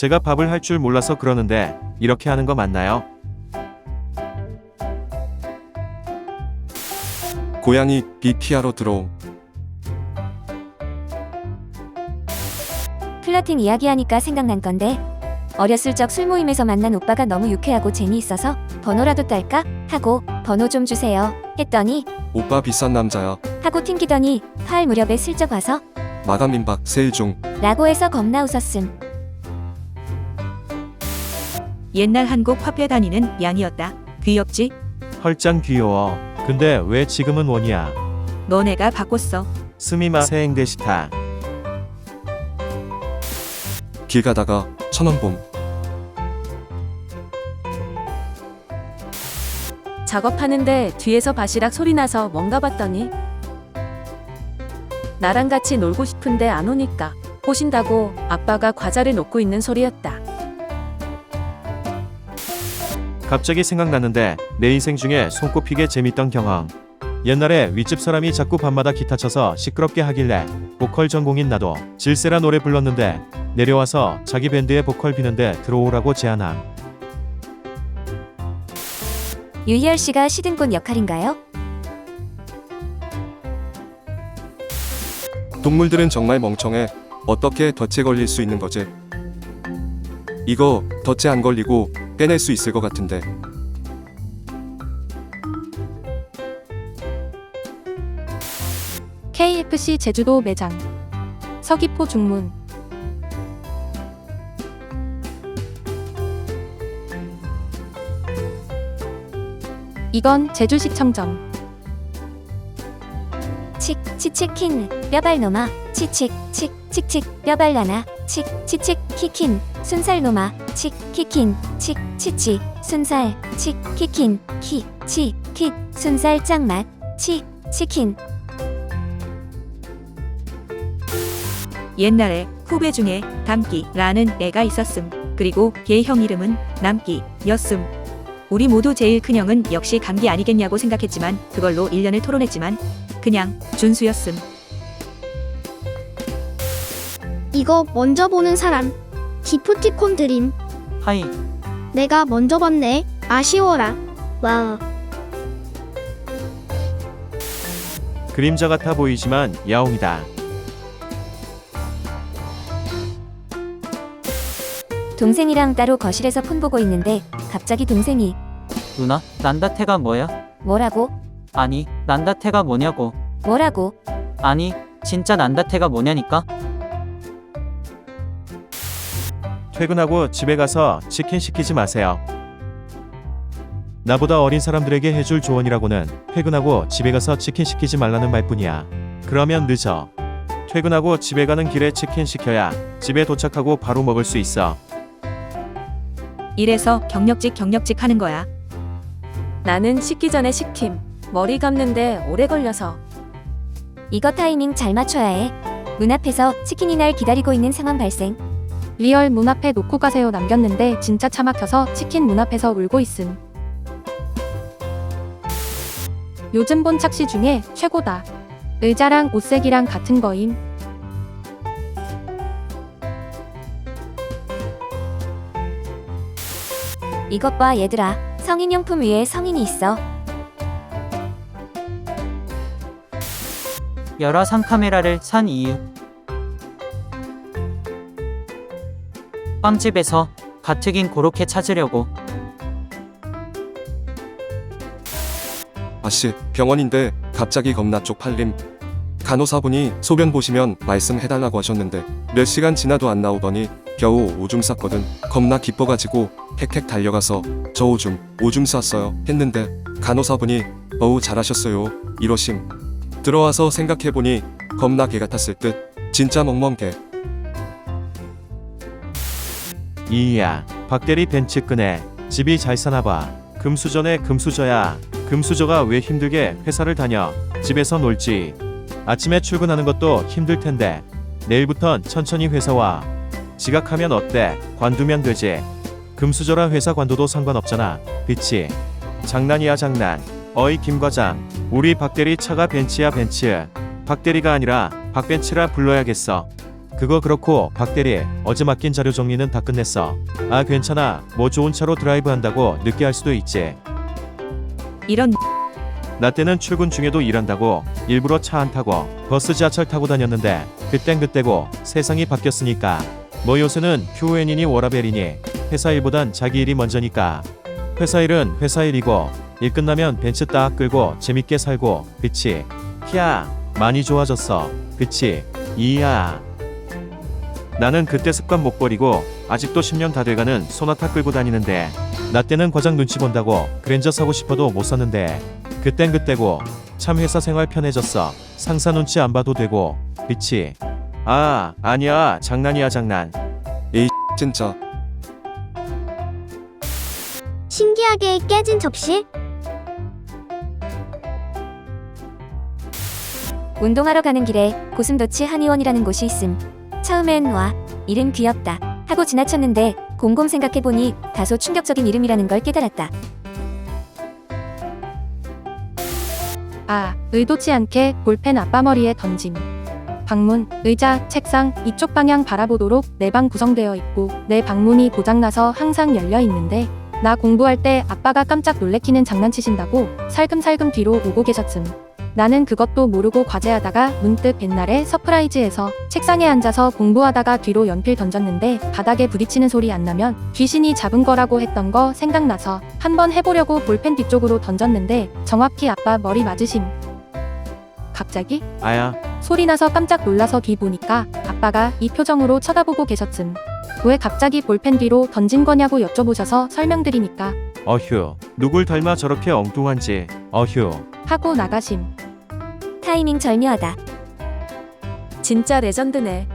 제가 밥을 할 줄 몰라서 그러는데 이렇게 하는 거 맞나요? 고양이 비 피하러 들어옴. 플러팅 이야기하니까 생각난 건데 어렸을 적 술 모임에서 만난 오빠가 너무 유쾌하고 재미있어서 번호라도 딸까 하고 번호 좀 주세요 했더니 오빠 비싼 남자야. 하고 튕기더니 화할 무렵에 슬쩍 와서 마감 임박 세일 중. 라고 해서 겁나 웃었음 옛날 한국 화폐 다니는 양이었다. 귀엽지? 헐짱 귀여워. 근데 왜 지금은 원이야? 너네가 바꿨어. 스미마 세행 데시타. 길 가다가 천원 봄. 작업하는데 뒤에서 바시락 소리 나서 뭔가 봤더니 나랑 같이 놀고 싶은데 안 오니까 보신다고 아빠가 과자를 놓고 있는 소리였다. 갑자기 생각났는데 내 인생 중에 손꼽히게 재밌던 경험. 옛날에 윗집 사람이 자꾸 밤마다 기타 쳐서 시끄럽게 하길래 보컬 전공인 나도 질세라 노래 불렀는데 내려와서 자기 밴드에 보컬 비는데 들어오라고 제안함. 유희열 씨가 시든꽃 역할인가요? 동물들은 정말 멍청해. 어떻게 덫에 걸릴 수 있는 거지? 이거 덫에 안 걸리고 빼낼 수 있을 것 같은데. KFC 제주도 매장. 서귀포 중문. 이건 제주시청점 칙 치치킨 뼈발노마. 치칙 칙 칙칙 뼈발라나 칙 치칙 키킨. 순살노마. 칙 키킨. 칙 치치. 순살. 칙 키킨. 키치킷 순살 짱맛. 치 치킨. 옛날에 후배 중에 담기라는 애가 있었음. 그리고 걔 형 이름은 남기였음. 우리 모두 제일 큰 형은 역시 감기 아니겠냐고 생각했지만 그걸로 1년을 토론했지만 그냥 준수였음. 이거 먼저 보는 사람. 기프티콘 드림. 하이, 내가 먼저 봤네. 아쉬워라. 와. 그림자 같아 보이지만 야옹이다. 동생이랑 따로 거실에서 폰 보고 있는데 갑자기 동생이 누나, 난다테가 뭐야? 뭐라고 아니, 난다테가 뭐냐고. 뭐라고 아니, 진짜 난다테가 뭐냐니까? 퇴근하고 집에 가서 치킨 시키지 마세요. 나보다 어린 사람들에게 해줄 조언이라고는 퇴근하고 집에 가서 치킨 시키지 말라는 말뿐이야. 그러면 늦어. 퇴근하고 집에 가는 길에 치킨 시켜야 집에 도착하고 바로 먹을 수 있어. 이래서 경력직 경력직 하는 거야. 나는 식기 전에 식힘. 머리 감는데 오래 걸려서 이거 타이밍 잘 맞춰야 해 눈앞에서 치킨이 날 기다리고 있는 상황 발생 리얼 문 앞에 놓고 가세요 남겼는데 진짜 차 막혀서 치킨 문 앞에서 울고 있음. 요즘 본 착시 중에 최고다. 의자랑 옷색이랑 같은 거임. 이것 봐 얘들아. 성인용품 위에 성인이 있어. 열화상 카메라를 산 이유. 빵집에서 가뜩인 고로케 찾으려고. 아씨, 병원인데 갑자기 겁나 쪽팔림. 간호사분이 소변 보시면 말씀해달라고 하셨는데 몇 시간 지나도 안 나오더니 겨우 오줌 쌌거든. 겁나 기뻐가지고 헥헥 달려가서 저 오줌, 오줌 쌌어요 했는데 간호사분이 어우 잘하셨어요 이러심. 들어와서 생각해보니 겁나 개 같았을 듯. 진짜 멍멍개. 이야, 박대리 벤츠 끄네. 집이 잘 사나봐. 금수저네 금수저야. 금수저가 왜 힘들게 회사를 다녀? 집에서 놀지. 아침에 출근하는 것도 힘들 텐데. 내일부턴 천천히 회사 와. 지각하면 어때? 관두면 되지. 금수저라 회사 관둬도 상관없잖아. 그치? 장난이야 장난. 어이 김 과장. 우리 박대리 차가 벤츠야 벤츠. 박대리가 아니라 박벤츠라 불러야겠어. 그거 그렇고 박 대리 어제 맡긴 자료 정리는 다 끝냈어. 아 괜찮아. 뭐 좋은 차로 드라이브 한다고 늦게 할 수도 있지. 이런 나 때는 출근 중에도 일한다고 일부러 차 안 타고 버스 지하철 타고 다녔는데 그땐 그때고 세상이 바뀌었으니까 뭐 요새는 QN이니 워라벨이니 회사 일보단 자기 일이 먼저니까 회사 일은 회사 일이고 일 끝나면 벤츠 딱 끌고 재밌게 살고 그치 야 많이 좋아졌어 그치 이야 나는 그때 습관 못 버리고 아직도 10년 다 돼가는 소나타 끌고 다니는데 나 때는 과장 눈치 본다고 그랜저 사고 싶어도 못 샀는데 그땐 그때고 참 회사 생활 편해졌어. 상사 눈치 안 봐도 되고. 그치? 아 아니야. 장난이야 장난. 진짜. 신기하게 깨진 접시? 운동하러 가는 길에 고슴도치 한의원이라는 곳이 있음. 처음엔 와 이름 귀엽다 하고 지나쳤는데 곰곰 생각해보니 다소 충격적인 이름이라는 걸 깨달았다. 아, 의도치 않게 볼펜 아빠 머리에 던짐. 방문, 의자, 책상 이쪽 방향 바라보도록 내 방 구성되어 있고 내 방문이 고장나서 항상 열려 있는데 나 공부할 때 아빠가 깜짝 놀래키는 장난치신다고 살금살금 뒤로 오고 계셨음. 나는 그것도 모르고 과제하다가 문득 옛날에 서프라이즈에서 책상에 앉아서 공부하다가 뒤로 연필 던졌는데 바닥에 부딪히는 소리 안 나면 귀신이 잡은 거라고 했던 거 생각나서 한번 해보려고 볼펜 뒤쪽으로 던졌는데 정확히 아빠 머리 맞으심. 갑자기 아야 소리 나서 깜짝 놀라서 뒤 보니까 아빠가 이 표정으로 쳐다보고 계셨음. 왜 갑자기 볼펜 뒤로 던진 거냐고 여쭤보셔서 설명드리니까 어휴 누굴 닮아 저렇게 엉뚱한지 어휴 하고 나가심. 타이밍 절묘하다. 진짜 레전드네.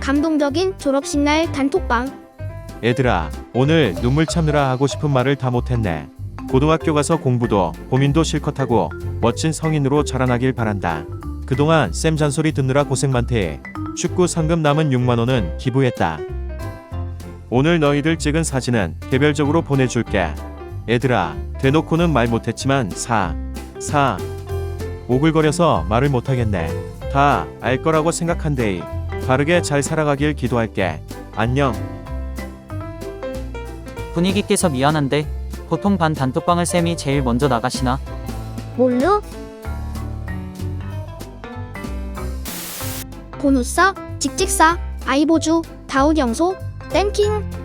감동적인 졸업식 날 단톡방. 얘들아 오늘 눈물 참느라 하고 싶은 말을 다 못했네 고등학교 가서 공부도 고민도 실컷 하고 멋진 성인으로 자라나길 바란다 그동안 쌤 잔소리 듣느라 고생 많대 축구 상금 남은 6만원은 기부했다 오늘 너희들 찍은 사진은 개별적으로 보내줄게. 얘들아 대놓고는 말 못했지만 사, 사. 오글거려서 말을 못하겠네. 다 알 거라고 생각한대 바르게 잘 살아가길 기도할게. 안녕. 분위기 깨서 미안한데 보통 반 단톡방을 쌤이 제일 먼저 나가시나? 뭘로? 보누사, 직직사, 아이보주, 다우경소, Thanking